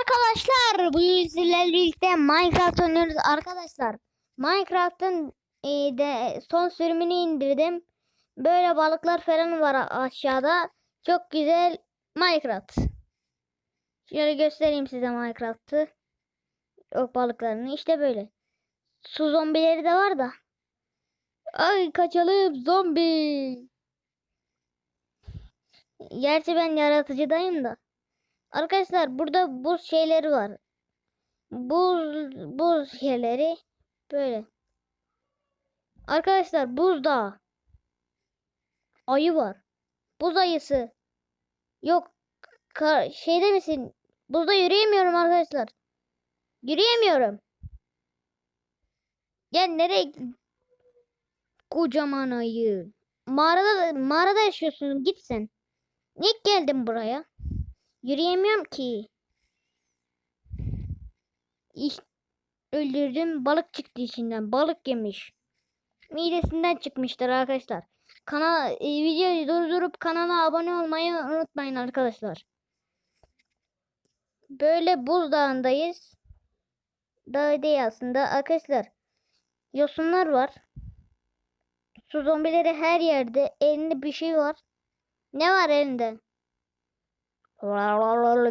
arkadaşlar. Bu sizlerle birlikte Minecraft oynuyoruz arkadaşlar. Minecraft'ın e, de son sürümünü indirdim. Böyle balıklar falan var aşağıda. Çok güzel Minecraft. Şöyle göstereyim size Minecraft'ı. Yok balıklarını işte böyle. Su zombileri de var da. Ay kaçalım zombi. Gerçi ben yaratıcıdayım da. Arkadaşlar burada buz şeyleri var. Buz buz şeyleri böyle. Arkadaşlar buzda ayı var. Buz ayısı. Yok ka- şeyde misin? Buzda yürüyemiyorum arkadaşlar. Yürüyemiyorum. Gel nereye? Kocaman ayı. Mağarada mağarada yaşıyorsun. Git sen. Niye geldin buraya? Yürüyemiyorum ki. İş öldürdüm. Balık çıktı içinden. Balık yemiş. Midesinden çıkmıştır arkadaşlar. Kanal e, videoyu durdurup kanala abone olmayı unutmayın arkadaşlar. Böyle buzdağındayız. Dağ değil aslında arkadaşlar. Yosunlar var. Su zombileri her yerde. Elinde bir şey var. Ne var elinde?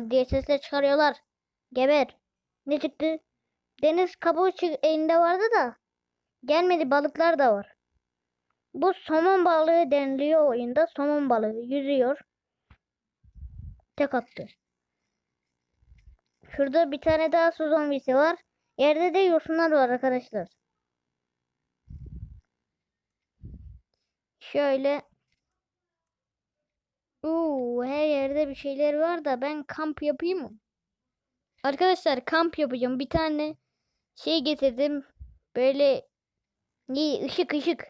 Diye sesler çıkarıyorlar. Geber. Ne çıktı? Deniz kabuğu çı- elinde vardı da. Gelmedi balıklar da var. Bu somon balığı deniliyor oyunda. Somon balığı yüzüyor. Tek attı. Şurada bir tane daha su zombisi var. Yerde de yosunlar var arkadaşlar. Şöyle Oo, her yerde bir şeyler var da ben kamp yapayım mı? Arkadaşlar kamp yapacağım. Bir tane şey getirdim. Böyle ne ışık ışık.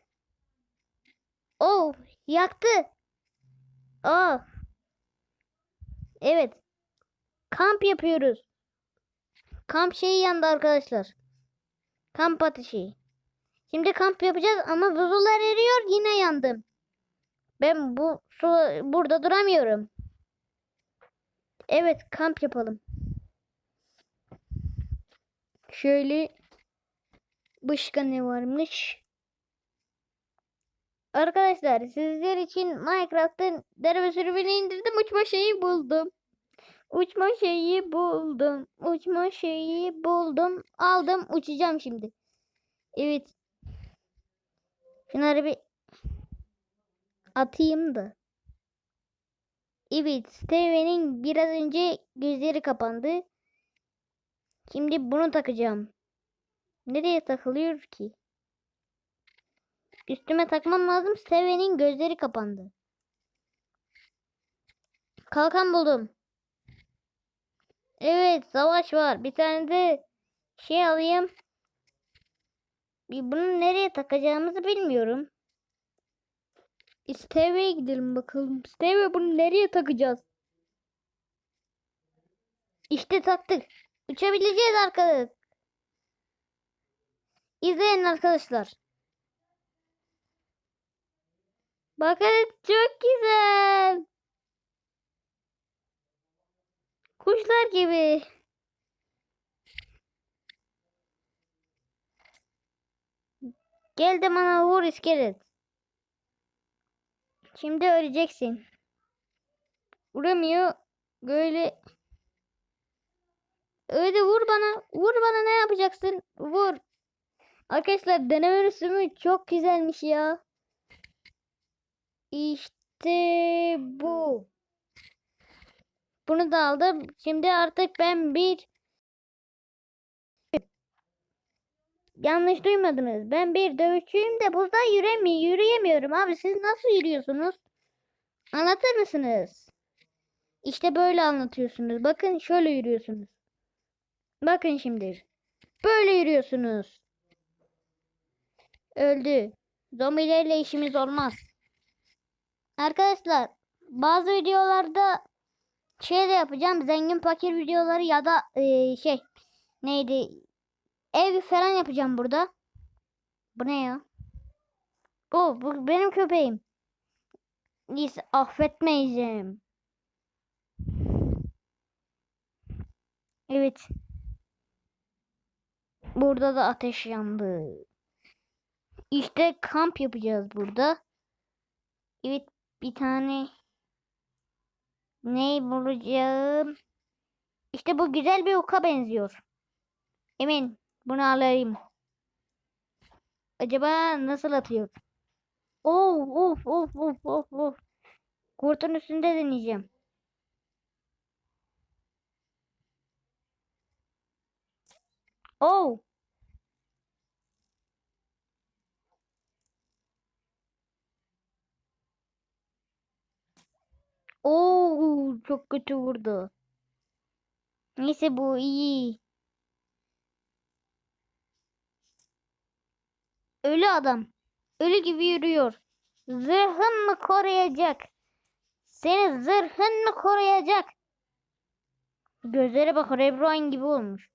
Oh, yaktı. Aa. Evet. Kamp yapıyoruz. Kamp şeyi yandı arkadaşlar. Kamp ateşi. Şimdi kamp yapacağız ama buzullar eriyor yine yandım. Ben bu su burada duramıyorum. Evet kamp yapalım. Şöyle başka ne varmış? Arkadaşlar sizler için Minecraft'ın derbe sürümünü indirdim. Uçma şeyi buldum. Uçma şeyi buldum. Uçma şeyi buldum. Aldım. Uçacağım şimdi. Evet. Şunları bir atayım da. Evet, Steven'in biraz önce gözleri kapandı. Şimdi bunu takacağım. Nereye takılıyor ki? Üstüme takmam lazım. Steven'in gözleri kapandı. Kalkan buldum. Evet, savaş var. Bir tane de şey alayım. Bunu nereye takacağımızı bilmiyorum. Steve'ye gidelim bakalım. Steve bunu nereye takacağız? İşte taktık. Uçabileceğiz arkadaşlar. İzleyin arkadaşlar. Bakın çok güzel. Kuşlar gibi. Gel de bana vur iskelet. Şimdi öleceksin. Vuramıyor. Böyle. Öyle vur bana. Vur bana ne yapacaksın? Vur. Arkadaşlar deneme rüsümü çok güzelmiş ya. İşte bu. Bunu da aldım. Şimdi artık ben bir Yanlış duymadınız. Ben bir dövüşçüyüm de buzda yürüyemi yürüyemiyorum abi. Siz nasıl yürüyorsunuz? Anlatır mısınız? İşte böyle anlatıyorsunuz. Bakın şöyle yürüyorsunuz. Bakın şimdi. Böyle yürüyorsunuz. Öldü. Zombilerle işimiz olmaz. Arkadaşlar bazı videolarda şey de yapacağım. Zengin fakir videoları ya da eee, şey neydi? Ev falan yapacağım burada. Bu ne ya? Bu, bu benim köpeğim. Neyse affetmeyeceğim. Evet. Burada da ateş yandı. İşte kamp yapacağız burada. Evet bir tane ne bulacağım? İşte bu güzel bir oka benziyor. Emin bunu alayım. Acaba nasıl atıyor? Oh of of of of of. Kurtun üstünde deneyeceğim. Oh. Oo, çok kötü vurdu. Neyse bu iyi. Ölü adam. Ölü gibi yürüyor. Zırhın mı koruyacak? Seni zırhın mı koruyacak? Gözlere bak Rebroin gibi olmuş.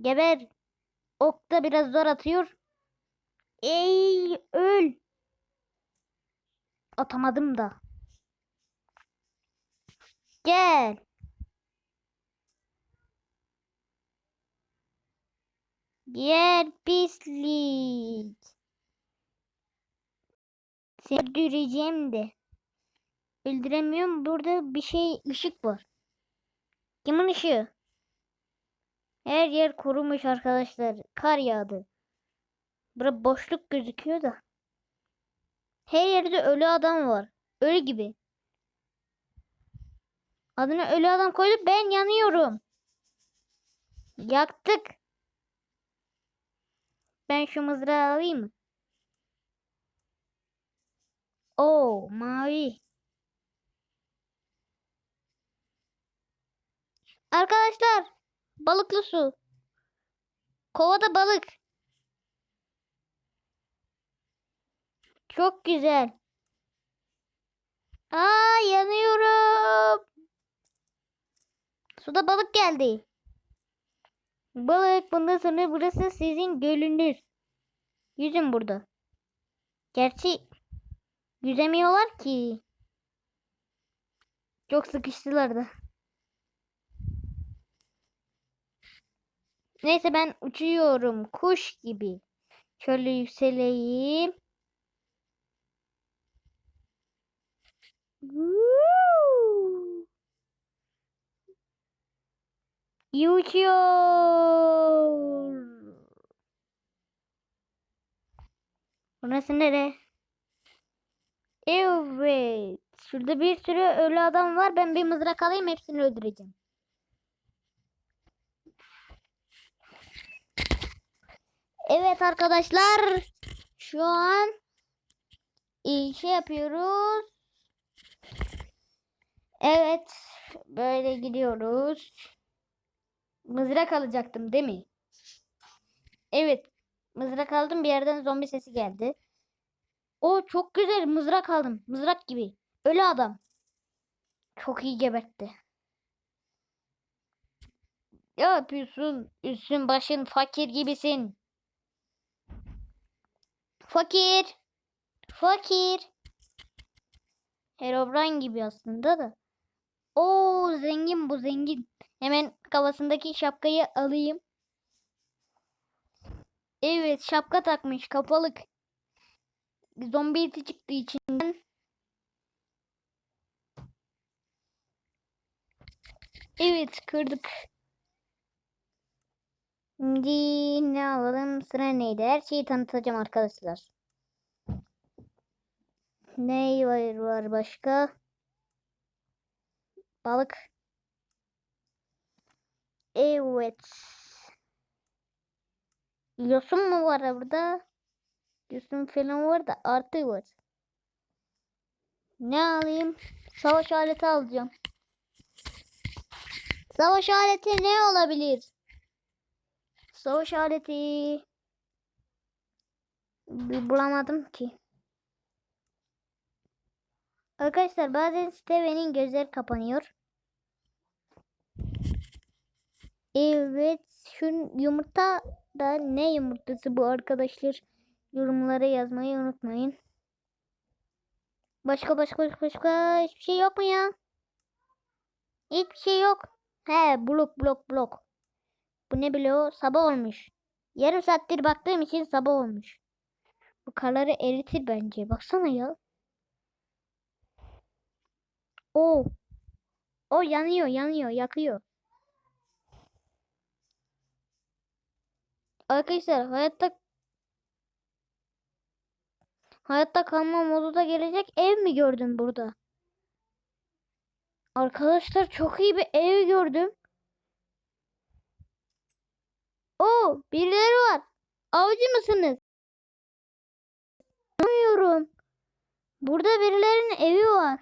Geber. Ok da biraz zor atıyor. Ey öl. Atamadım da. Gel. Yer pislik. Seni öldüreceğim de. Öldüremiyorum. Burada bir şey ışık var. Kimin ışığı? Her yer kurumuş arkadaşlar. Kar yağdı. Burada boşluk gözüküyor da. Her yerde ölü adam var. Ölü gibi. Adını ölü adam koyduk. Ben yanıyorum. Yaktık. Ben şu mızrağı alayım mı? Oo mavi. Arkadaşlar balıklı su. Kovada balık. Çok güzel. Aa yanıyorum. Suda balık geldi. Balık bundan sonra burası sizin gölünüz. Yüzün burada. Gerçi yüzemiyorlar ki. Çok sıkıştılar da. Neyse ben uçuyorum kuş gibi. Şöyle yükseleyim. Woo! İyi uçuyor. Burası nere? Evet. Şurada bir sürü ölü adam var. Ben bir mızrak alayım hepsini öldüreceğim. Evet arkadaşlar. Şu an şey yapıyoruz. Evet. Böyle gidiyoruz. Mızrak alacaktım değil mi? Evet. Mızrak aldım bir yerden zombi sesi geldi. O çok güzel mızrak aldım. Mızrak gibi. Ölü adam. Çok iyi gebertti. Ne yapıyorsun? Üstün başın fakir gibisin. Fakir. Fakir. Herobrine gibi aslında da. Oo zengin bu zengin. Hemen kafasındaki şapkayı alayım. Evet şapka takmış kapalık. Zombi eti çıktı içinden. Evet kırdık. Şimdi ne alalım? Sıra neydi? Her şeyi tanıtacağım arkadaşlar. Ne var, var başka? Balık. Evet. Yosun mu var burada? Yosun falan var da artı var. Ne alayım? Savaş aleti alacağım. Savaş aleti ne olabilir? Savaş aleti bir bulamadım ki. Arkadaşlar bazen Steven'in gözleri kapanıyor. Evet, şu yumurta da ne yumurtası bu arkadaşlar? Yorumlara yazmayı unutmayın. Başka başka başka başka hiçbir şey yok mu ya? Hiçbir şey yok. He blok blok blok. Bu ne bloğu? Sabah olmuş. Yarım saattir baktığım için sabah olmuş. Bu karları eritir bence. Baksana ya. O. O yanıyor yanıyor yakıyor. Arkadaşlar hayatta hayatta kalma modu da gelecek. Ev mi gördüm burada? Arkadaşlar çok iyi bir ev gördüm. O birileri var. Avcı mısınız? Anlamıyorum. Burada birilerinin evi var.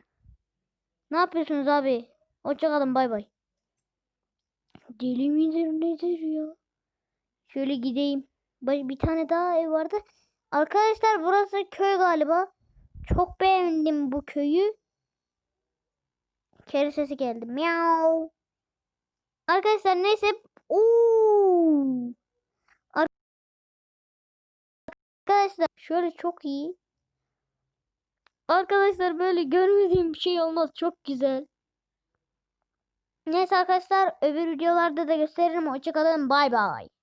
Ne yapıyorsunuz abi? Hoşçakalın bay bay. Deli midir nedir ya? Şöyle gideyim. Bir tane daha ev vardı. Arkadaşlar burası köy galiba. Çok beğendim bu köyü. Kedi sesi geldi. Miau. Arkadaşlar neyse. Oo. Ar- Arkadaşlar şöyle çok iyi. Arkadaşlar böyle görmediğim bir şey olmaz. Çok güzel. Neyse arkadaşlar öbür videolarda da gösteririm. Hoşçakalın. Bay bay.